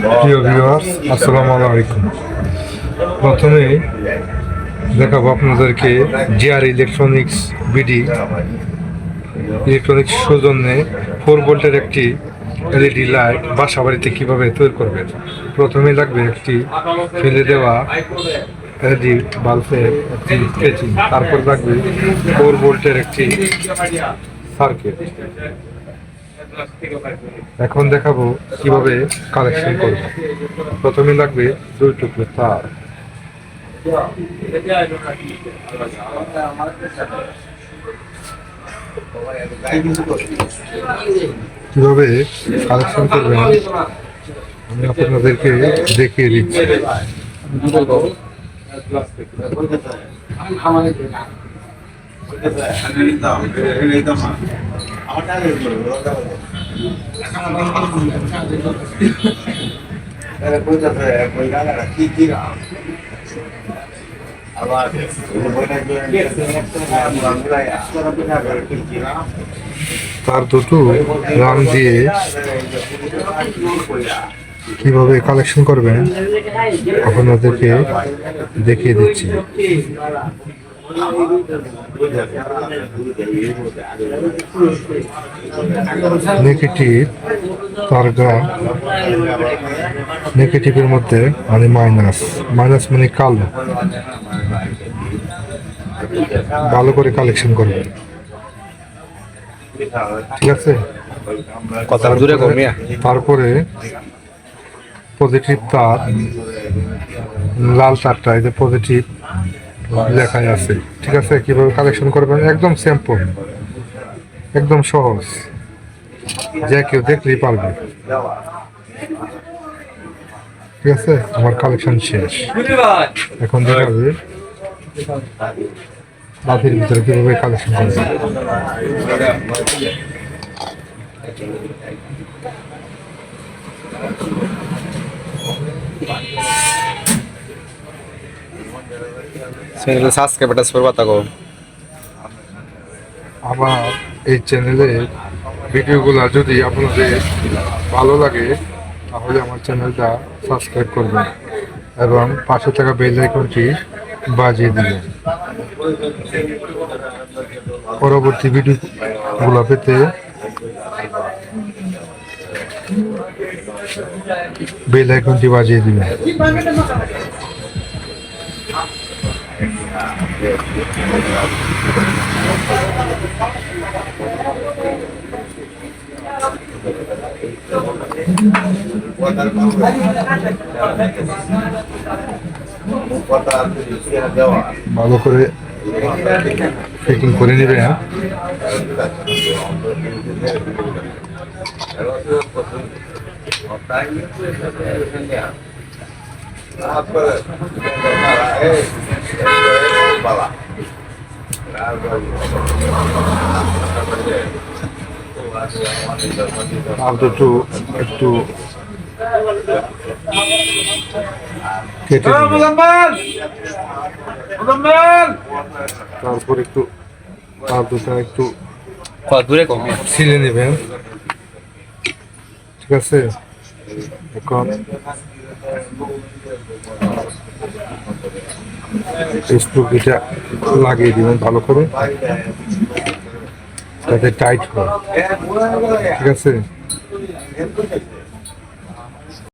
প্রিয় ভিউয়ার্স আসসালামু আলাইকুম। প্রথমে দেখাবো আপনাদেরকে জিআর ইলেকট্রনিক্স বিডি ইলেকট্রনিক্স সৌজন্যে ফোর ভোল্টের একটি এলইডি লাইট বাসা বাড়িতে কীভাবে তৈরি করবেন। প্রথমে লাগবে একটি ফেলে দেওয়া এলইডি বাল্বের একটি কেচিং তারপর লাগবে ফোর ভোল্টের একটি সার্কিট এখন দেখাবো কীভাবে কালেকশন করব। প্রথমে লাগবে দুই টুকরো তার। কীভাবে কালেকশন করবেন, আমি আপনাদেরকে দেখিয়ে দিচ্ছি। তার দুটো রান দিয়ে কীভাবে কালেকশন করবেন আপনাদেরকে দেখিয়ে দিচ্ছি। নেগেটিভ তারগা নেগেটিভের মধ্যে মানে মাইনাস মাইনাস মানে কালো। ভালো করে কালেকশন করবেন ঠিক আছে? কথা দূরে কমিয়া তারপরে পজিটিভ তার লাল তারটা এই যে পজিটিভ লেখাই আছে। ঠিক আছে? কীভাবে কালেকশন করবেন? একদম সিম্পল একদম সহজ। যে কেউ দেখলেই পারবে। ঠিক আছে? আমার কালেকশন শেষ। এখন দেখাবে বাতির ভিতরে কীভাবে কালেকশন করবে চ্যানেলে সাবস্ক্রাইব বাটন সবার বাতা গো। আমার এই চ্যানেলের ভিডিওগুলো যদি আপনাদের ভালো লাগে, তাহলে আমার চ্যানেলটা সাবস্ক্রাইব করবেন এবং পাশে থাকা বেল আইকনটি বাজিয়ে দিবেন। পরবর্তী ভিডিওগুলো পেতে বেল আইকনটি বাজিয়ে দিবেন। ভালো করে ফিটিং করে আর দুটো একটু কেটে নেবেন। তারপর একটু আর দুটো একটু ছিলে নেবেন। ঠিক আছে? এখন স্ক্রুপিটা লাগিয়ে দিবেন ভালো করে। যাতে টাইট হয় ঠিক আছে?